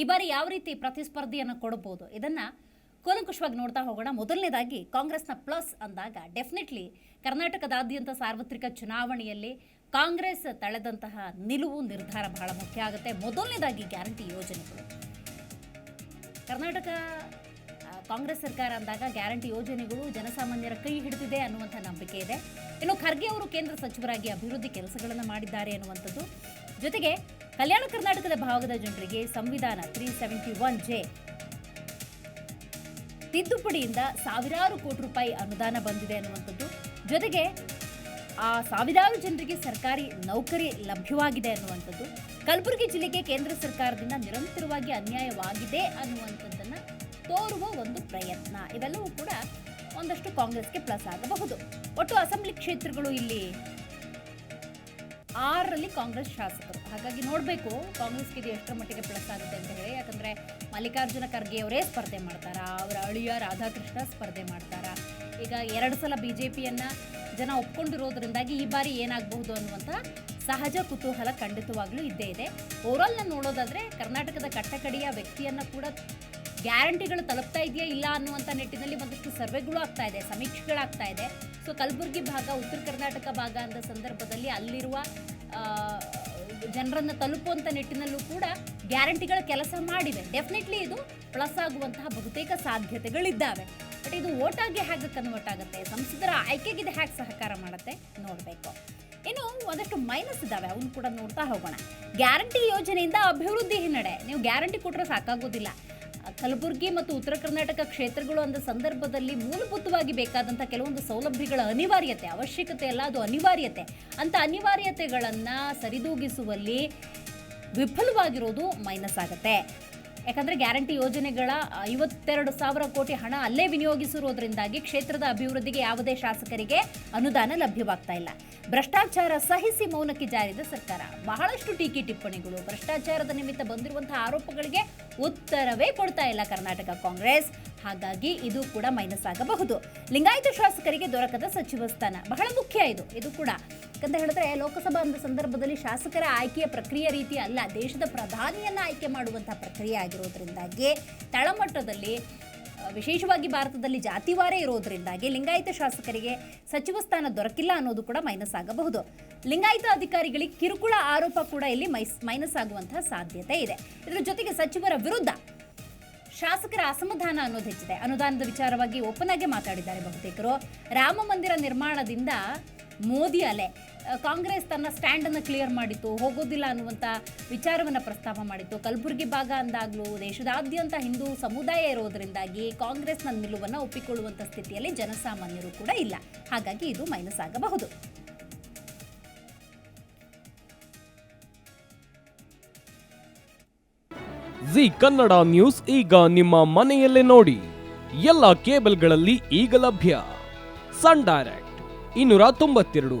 ಈ ಬಾರಿ ಯಾವ ರೀತಿ ಪ್ರತಿಸ್ಪರ್ಧಿಯನ್ನು ಕೊಡಬಹುದು ಇದನ್ನ ಕೂಲಂಕುಷವಾಗಿ ನೋಡ್ತಾ ಹೋಗೋಣ. ಮೊದಲನೇದಾಗಿ ಕಾಂಗ್ರೆಸ್ನ ಪ್ಲಸ್ ಅಂದಾಗ ಡೆಫಿನೆಟ್ಲಿ ಕರ್ನಾಟಕದಾದ್ಯಂತ ಸಾರ್ವತ್ರಿಕ ಚುನಾವಣೆಯಲ್ಲಿ ಕಾಂಗ್ರೆಸ್ ತಳೆದಂತಹ ನಿಲುವು ನಿರ್ಧಾರ ಬಹಳ ಮುಖ್ಯ ಆಗುತ್ತೆ. ಮೊದಲನೇದಾಗಿ ಗ್ಯಾರಂಟಿ ಯೋಜನೆಗಳು. ಕರ್ನಾಟಕ ಕಾಂಗ್ರೆಸ್ ಸರ್ಕಾರ ಅಂದಾಗ ಗ್ಯಾರಂಟಿ ಯೋಜನೆಗಳು ಜನಸಾಮಾನ್ಯರ ಕೈ ಹಿಡಿದಿದೆ ಅನ್ನುವಂಥ ನಂಬಿಕೆ ಇದೆ. ಇನ್ನು ಖರ್ಗೆ ಅವರು ಕೇಂದ್ರ ಸಚಿವರಾಗಿ ಅಭಿವೃದ್ಧಿ ಕೆಲಸಗಳನ್ನು ಮಾಡಿದ್ದಾರೆ ಅನ್ನುವಂಥದ್ದು. ಜೊತೆಗೆ ಕಲ್ಯಾಣ ಕರ್ನಾಟಕದ ಭಾಗದ ಜನರಿಗೆ ಸಂವಿಧಾನ ತ್ರೀ ಸೆವೆಂಟಿ ಒನ್ ಜೆ ತಿದ್ದುಪಡಿಯಿಂದ ಸಾವಿರಾರು ಕೋಟಿ ರೂಪಾಯಿ ಅನುದಾನ ಬಂದಿದೆ ಅನ್ನುವಂಥದ್ದು. ಜೊತೆಗೆ ಆ ಸಾವಿರಾರು ಜನರಿಗೆ ಸರ್ಕಾರಿ ನೌಕರಿ ಲಭ್ಯವಾಗಿದೆ ಅನ್ನುವಂಥದ್ದು. ಕಲಬುರಗಿ ಜಿಲ್ಲೆಗೆ ಕೇಂದ್ರ ಸರ್ಕಾರದಿಂದ ನಿರಂತರವಾಗಿ ಅನ್ಯಾಯವಾಗಿದೆ ಅನ್ನುವಂಥದ್ದನ್ನು ತೋರುವ ಒಂದು ಪ್ರಯತ್ನ. ಇವೆಲ್ಲವೂ ಕೂಡ ಒಂದಷ್ಟು ಕಾಂಗ್ರೆಸ್ಗೆ ಪ್ಲಸ್ ಆಗಬಹುದು. ಒಟ್ಟು ಅಸೆಂಬ್ಲಿ ಕ್ಷೇತ್ರಗಳು ಇಲ್ಲಿ ಆರರಲ್ಲಿ ಕಾಂಗ್ರೆಸ್ ಶಾಸಕರು. ಹಾಗಾಗಿ ನೋಡಬೇಕು ಕಾಂಗ್ರೆಸ್ಗೆ ಇದು ಎಷ್ಟರ ಮಟ್ಟಿಗೆ ಪ್ಲಸ್ ಆಗುತ್ತೆ ಅಂತ ಹೇಳಿ. ಯಾಕಂದರೆ ಮಲ್ಲಿಕಾರ್ಜುನ ಖರ್ಗೆ ಅವರೇ ಸ್ಪರ್ಧೆ ಮಾಡ್ತಾರ, ಅವರ ಅಳಿಯ ರಾಧಾಕೃಷ್ಣ ಸ್ಪರ್ಧೆ ಮಾಡ್ತಾರಾ. ಈಗ ಎರಡು ಸಲ ಬಿ ಜೆ ಪಿಯನ್ನು ಜನ ಒಪ್ಕೊಂಡಿರೋದ್ರಿಂದಾಗಿ ಈ ಬಾರಿ ಏನಾಗಬಹುದು ಅನ್ನುವಂಥ ಸಹಜ ಕುತೂಹಲ ಖಂಡಿತವಾಗ್ಲೂ ಇದ್ದೇ ಇದೆ. ಓವರಾಲ್ ನಾನು ನೋಡೋದಾದರೆ ಕರ್ನಾಟಕದ ಕಟ್ಟಕಡೆಯ ವ್ಯಕ್ತಿಯನ್ನು ಕೂಡ ಗ್ಯಾರಂಟಿಗಳು ತಲುಪ್ತಾ ಇದೆಯಾ ಇಲ್ಲ ಅನ್ನುವಂಥ ನಿಟ್ಟಿನಲ್ಲಿ ಒಂದಷ್ಟು ಸರ್ವೆಗಳು ಆಗ್ತಾ ಇದೆ, ಸಮೀಕ್ಷೆಗಳಾಗ್ತಾ ಇದೆ. ಸೊ ಕಲಬುರಗಿ ಭಾಗ, ಉತ್ತರ ಕರ್ನಾಟಕ ಭಾಗ ಅಂದ ಸಂದರ್ಭದಲ್ಲಿ ಅಲ್ಲಿರುವ ಜನರನ್ನು ತಲುಪುವಂಥ ನಿಟ್ಟಿನಲ್ಲೂ ಕೂಡ ಗ್ಯಾರಂಟಿಗಳ ಕೆಲಸ ಮಾಡಿದೆ ಡೆಫಿನೆಟ್ಲಿ ಇದು ಪ್ಲಸ್ ಆಗುವಂತಹ ಬಹುತೇಕ ಸಾಧ್ಯತೆಗಳಿದ್ದಾವೆ. ಬಟ್ ಇದು ಓಟಾಗಿ ಹೇಗೆ ಕನ್ವರ್ಟ್ ಆಗುತ್ತೆ? ಸಂಸದರ ಆಯ್ಕೆಗೆ ಇದು ಹೇಗೆ ಸಹಕಾರ ಮಾಡುತ್ತೆ? ನೋಡಬೇಕು. ಇನ್ನು ಒಂದಷ್ಟು ಮೈನಸ್ ಇದ್ದಾವೆ ಅವನು ಕೂಡ ನೋಡ್ತಾ ಹೋಗೋಣ. ಗ್ಯಾರಂಟಿ ಯೋಜನೆಯಿಂದ ಅಭಿವೃದ್ಧಿ ಹಿನ್ನಡೆ. ನೀವು ಗ್ಯಾರಂಟಿ ಕೊಟ್ಟರೆ ಸಾಕಾಗೋದಿಲ್ಲ. ಕಲಬುರಗಿ ಮತ್ತು ಉತ್ತರ ಕರ್ನಾಟಕ ಕ್ಷೇತ್ರಗಳು ಅಂದ ಸಂದರ್ಭದಲ್ಲಿ ಮೂಲಭೂತವಾಗಿ ಬೇಕಾದಂಥ ಕೆಲವೊಂದು ಸೌಲಭ್ಯಗಳ ಅನಿವಾರ್ಯತೆ, ಅವಶ್ಯಕತೆ ಅಲ್ಲ, ಅದು ಅನಿವಾರ್ಯತೆ. ಅಂತ ಅನಿವಾರ್ಯತೆಗಳನ್ನು ಸರಿದೂಗಿಸುವಲ್ಲಿ ವಿಫಲವಾಗಿರೋದು ಮೈನಸ್ ಆಗುತ್ತೆ. ಯಾಕಂದರೆ ಗ್ಯಾರಂಟಿ ಯೋಜನೆಗಳ ಐವತ್ತೆರಡು ಸಾವಿರ ಕೋಟಿ ಹಣ ಅಲ್ಲೇ ವಿನಿಯೋಗಿಸಿರುವುದರಿಂದಾಗಿ ಕ್ಷೇತ್ರದ ಅಭಿವೃದ್ಧಿಗೆ ಯಾವುದೇ ಶಾಸಕರಿಗೆ ಅನುದಾನ ಲಭ್ಯವಾಗ್ತಾ ಇಲ್ಲ. ಭ್ರಷ್ಟಾಚಾರ ಸಹಿಸಿ ಮೌನಕ್ಕೆ ಜಾರಿದ ಸರ್ಕಾರ. ಬಹಳಷ್ಟು ಟೀಕೆ ಟಿಪ್ಪಣಿಗಳು, ಭ್ರಷ್ಟಾಚಾರದ ನಿಮಿತ್ತ ಬಂದಿರುವಂತಹ ಆರೋಪಗಳಿಗೆ ಉತ್ತರವೇ ಕೊಡ್ತಾ ಇಲ್ಲ ಕರ್ನಾಟಕ ಕಾಂಗ್ರೆಸ್. ಹಾಗಾಗಿ ಇದು ಕೂಡ ಮೈನಸ್ ಆಗಬಹುದು. ಲಿಂಗಾಯತ ಶಾಸಕರಿಗೆ ದೊರಕದ ಸಚಿವ ಸ್ಥಾನ. ಬಹಳ ಮುಖ್ಯ ಇದು. ಇದು ಕೂಡ ಯಾಕಂತ ಹೇಳಿದ್ರೆ ಲೋಕಸಭಾ ಅಂದ ಸಂದರ್ಭದಲ್ಲಿ ಶಾಸಕರ ಆಯ್ಕೆಯ ಪ್ರಕ್ರಿಯೆ ರೀತಿ ಅಲ್ಲ, ದೇಶದ ಪ್ರಧಾನಿಯನ್ನ ಆಯ್ಕೆ ಮಾಡುವಂತಹ ಪ್ರಕ್ರಿಯೆ ಆಗಿರೋದ್ರಿಂದಾಗಿ, ತಳಮಟ್ಟದಲ್ಲಿ ವಿಶೇಷವಾಗಿ ಭಾರತದಲ್ಲಿ ಜಾತಿವಾರೇ ಇರೋದ್ರಿಂದಾಗಿ ಲಿಂಗಾಯತ ಶಾಸಕರಿಗೆ ಸಚಿವ ಸ್ಥಾನ ದೊರಕಿಲ್ಲ ಅನ್ನೋದು ಕೂಡ ಮೈನಸ್ ಆಗಬಹುದು. ಲಿಂಗಾಯತ ಅಧಿಕಾರಿಗಳಿಗೆ ಕಿರುಕುಳ ಆರೋಪ ಕೂಡ ಇಲ್ಲಿ ಮೈನಸ್ ಆಗುವಂತಹ ಸಾಧ್ಯತೆ ಇದೆ. ಇದರ ಜೊತೆಗೆ ಸಚಿವರ ವಿರುದ್ಧ ಶಾಸಕರ ಅಸಮಾಧಾನ ಅನ್ನೋದು ಹೆಚ್ಚಿದೆ. ಅನುದಾನದ ವಿಚಾರವಾಗಿ ಓಪನ್ ಆಗಿ ಮಾತಾಡಿದ್ದಾರೆ ಬಹುತೇಕರು. ರಾಮ ಮಂದಿರ ನಿರ್ಮಾಣದಿಂದ ಮೋದಿ ಅಲೆ. ಕಾಂಗ್ರೆಸ್ ತನ್ನ ಸ್ಟ್ಯಾಂಡ್ ಅನ್ನು ಕ್ಲಿಯರ್ ಮಾಡಿತ್ತು, ಹೋಗೋದಿಲ್ಲ ಅನ್ನುವಂಥ ವಿಚಾರವನ್ನು ಪ್ರಸ್ತಾಪ ಮಾಡಿತ್ತು. ಕಲಬುರಗಿ ಭಾಗ ಅಂದಾಗಲೂ ದೇಶದಾದ್ಯಂತ ಹಿಂದೂ ಸಮುದಾಯ ಇರೋದರಿಂದಾಗಿ ಕಾಂಗ್ರೆಸ್ನ ನಿಲುವನ್ನು ಒಪ್ಪಿಕೊಳ್ಳುವಂಥ ಸ್ಥಿತಿಯಲ್ಲಿ ಜನಸಾಮಾನ್ಯರು ಕೂಡ ಇಲ್ಲ. ಹಾಗಾಗಿ ಇದು ಮೈನಸ್ ಆಗಬಹುದು. ಜಿ ಕನ್ನಡ ನ್ಯೂಸ್ ಈಗ ನಿಮ್ಮ ಮನೆಯಲ್ಲೇ ನೋಡಿ. ಎಲ್ಲ ಕೇಬಲ್ಗಳಲ್ಲಿ ಈಗ ಲಭ್ಯ. ಸನ್ ಡೈರೆಕ್ಟ್, ಇನ್ನೂರ ತೊಂಬತ್ತೆರಡು.